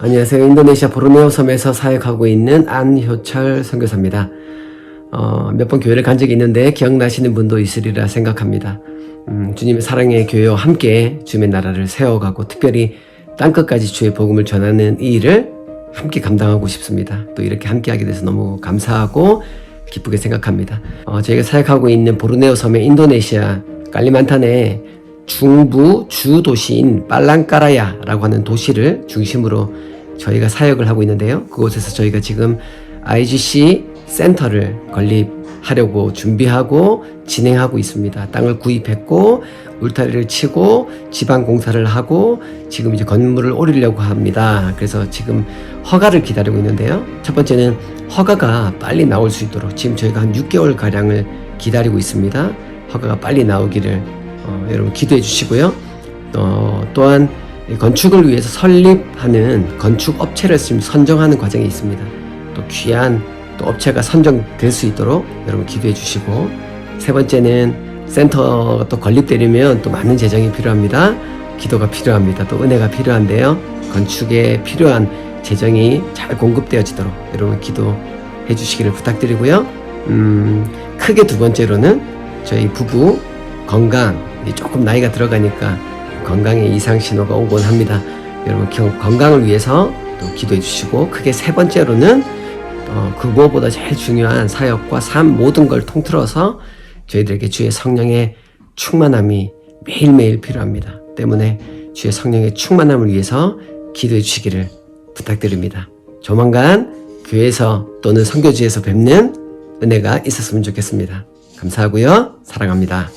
안녕하세요. 인도네시아 보르네오 섬에서 사역하고 있는 안효철 선교사입니다. 어, 몇 번 교회를 간 적이 있는데 기억나시는 분도 있으리라 생각합니다. 음, 주님의 사랑의 교회와 함께 주님의 나라를 세워가고 특별히 땅끝까지 주의 복음을 전하는 이 일을 함께 감당하고 싶습니다. 또 이렇게 함께 하게 돼서 너무 감사하고 기쁘게 생각합니다. 어, 저희가 사역하고 있는 보르네오 섬의 인도네시아 깔리만탄의 중부 주 도시인 빨랑까라야라고 하는 도시를 중심으로 저희가 사역을 하고 있는데요. 그곳에서 저희가 지금 IGC 센터를 건립하려고 준비하고 진행하고 있습니다. 땅을 구입했고 울타리를 치고 지방 공사를 하고 지금 이제 건물을 오리려고 합니다. 그래서 지금 허가를 기다리고 있는데요. 첫 번째는 허가가 빨리 나올 수 있도록 지금 저희가 한 6개월 가량을 기다리고 있습니다. 허가가 빨리 나오기를 어, 여러분 기도해 주시고요. 어, 또한 이 건축을 위해서 설립하는 건축 업체를 지금 선정하는 과정이 있습니다. 또 귀한 또 업체가 선정될 수 있도록 여러분 기도해 주시고 세 번째는 센터가 또 건립되려면 또 많은 재정이 필요합니다. 기도가 필요합니다. 또 은혜가 필요한데요. 건축에 필요한 재정이 잘 공급되어지도록 여러분 기도해 주시기를 부탁드리고요. 음, 크게 두 번째로는 저희 부부 건강 조금 나이가 들어가니까 건강에 이상 신호가 오곤 합니다. 여러분 겨- 건강을 위해서 또 기도해 주시고 크게 세 번째로는 어, 그 무엇보다 제일 중요한 사역과 삶 모든 걸 통틀어서 저희들에게 주의 성령의 충만함이 매일매일 필요합니다. 때문에 주의 성령의 충만함을 위해서 기도해 주시기를 부탁드립니다. 조만간 교회에서 또는 선교지에서 뵙는 은혜가 있었으면 좋겠습니다. 감사하고요. 사랑합니다.